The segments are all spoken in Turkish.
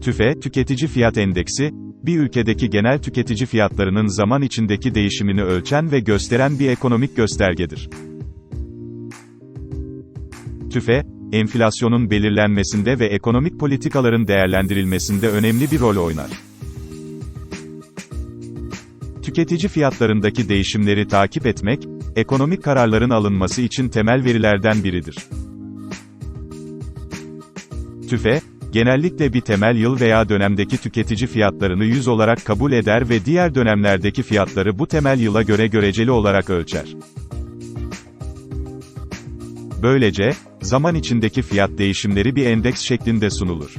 TÜFE, Tüketici Fiyat Endeksi, bir ülkedeki genel tüketici fiyatlarının zaman içindeki değişimini ölçen ve gösteren bir ekonomik göstergedir. TÜFE, enflasyonun belirlenmesinde ve ekonomik politikaların değerlendirilmesinde önemli bir rol oynar. Tüketici fiyatlarındaki değişimleri takip etmek, ekonomik kararların alınması için temel verilerden biridir. TÜFE, genellikle bir temel yıl veya dönemdeki tüketici fiyatlarını 100 olarak kabul eder ve diğer dönemlerdeki fiyatları bu temel yıla göre göreceli olarak ölçer. Böylece, zaman içindeki fiyat değişimleri bir endeks şeklinde sunulur.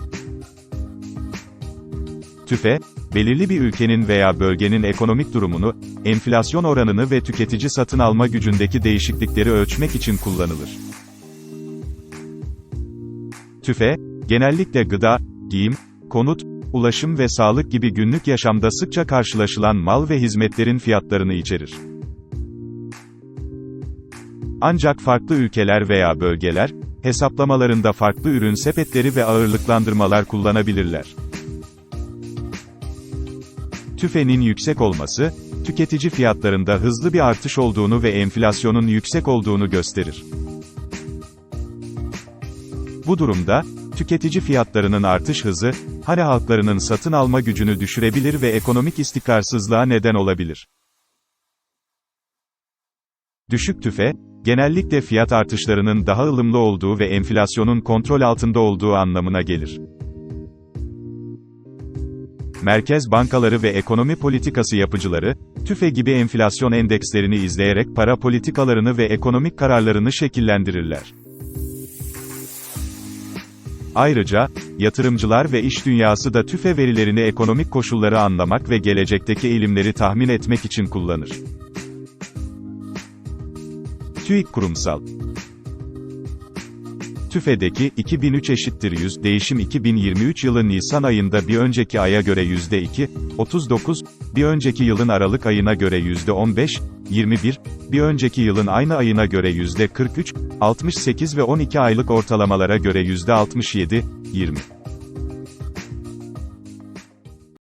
TÜFE, belirli bir ülkenin veya bölgenin ekonomik durumunu, enflasyon oranını ve tüketici satın alma gücündeki değişiklikleri ölçmek için kullanılır. TÜFE, genellikle gıda, giyim, konut, ulaşım ve sağlık gibi günlük yaşamda sıkça karşılaşılan mal ve hizmetlerin fiyatlarını içerir. Ancak farklı ülkeler veya bölgeler, hesaplamalarında farklı ürün sepetleri ve ağırlıklandırmalar kullanabilirler. TÜFE'nin yüksek olması, tüketici fiyatlarında hızlı bir artış olduğunu ve enflasyonun yüksek olduğunu gösterir. Bu durumda, tüketici fiyatlarının artış hızı, hane halklarının satın alma gücünü düşürebilir ve ekonomik istikrarsızlığa neden olabilir. Düşük tüfe, genellikle fiyat artışlarının daha ılımlı olduğu ve enflasyonun kontrol altında olduğu anlamına gelir. Merkez bankaları ve ekonomi politikası yapıcıları, TÜFE gibi enflasyon endekslerini izleyerek para politikalarını ve ekonomik kararlarını şekillendirirler. Ayrıca, yatırımcılar ve iş dünyası da TÜFE verilerini ekonomik koşulları anlamak ve gelecekteki eğilimleri tahmin etmek için kullanır. TÜİK Kurumsal TÜFE'deki 2003 eşittir 100 değişim 2023 yılı Nisan ayında bir önceki aya göre %2, 39, bir önceki yılın Aralık ayına göre %15, 21, bir önceki yılın aynı ayına göre %43, 68 ve 12 aylık ortalamalara göre %67, 20.